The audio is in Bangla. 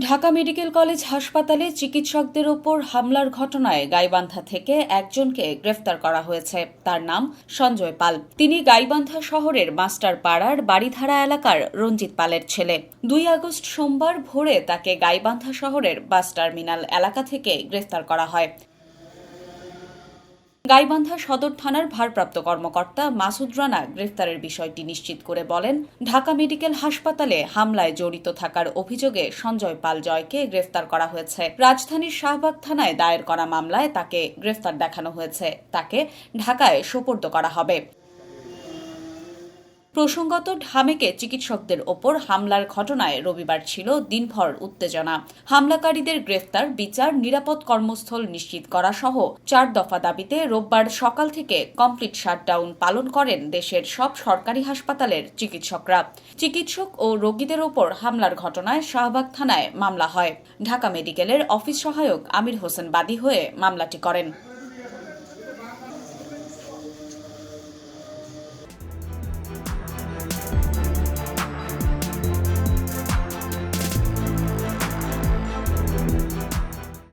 ঢাকা মেডিকেল কলেজ হাসপাতালে চিকিৎসকদের ওপর হামলার ঘটনায় গাইবান্ধা থেকে একজনকে গ্রেফতার করা হয়েছে। তার নাম সঞ্জয় পাল। তিনি গাইবান্ধা শহরের মাস্টার পাড়ার বাড়িধারা এলাকার রঞ্জিত পালের ছেলে। দুই আগস্ট সোমবার ভোরে তাকে গাইবান্ধা শহরের বাস টার্মিনাল এলাকা থেকে গ্রেফতার করা হয়। গাইবান্ধা সদর থানার ভারপ্রাপ্ত কর্মকর্তা মাসুদ রানা গ্রেফতারের বিষয়টি নিশ্চিত করে বলেন, ঢাকা মেডিকেল হাসপাতালে হামলায় জড়িত থাকার অভিযোগে সঞ্জয় পাল জয়কে গ্রেফতার করা হয়েছে। রাজধানীর শাহবাগ থানায় দায়ের করা মামলায় তাকে গ্রেফতার দেখানো হয়েছে। তাকে ঢাকায় সোপর্দ করা হবে। প্রসঙ্গত, ঢামেকে চিকিৎসকদের ওপর হামলার ঘটনায় রবিবার ছিল দিনভর উত্তেজনা। হামলাকারীদের গ্রেফতার, বিচার, নিরাপদ কর্মস্থল নিশ্চিত করা সহ চার দফা দাবিতে রোববার সকাল থেকে কমপ্লিট শাটডাউন পালন করেন দেশের সব সরকারি হাসপাতালের চিকিৎসকরা। চিকিৎসক ও রোগীদের ওপর হামলার ঘটনায় শাহবাগ থানায় মামলা হয়। ঢাকা মেডিকেলের অফিস সহায়ক আমির হোসেন বাদী হয়ে মামলাটি করেন।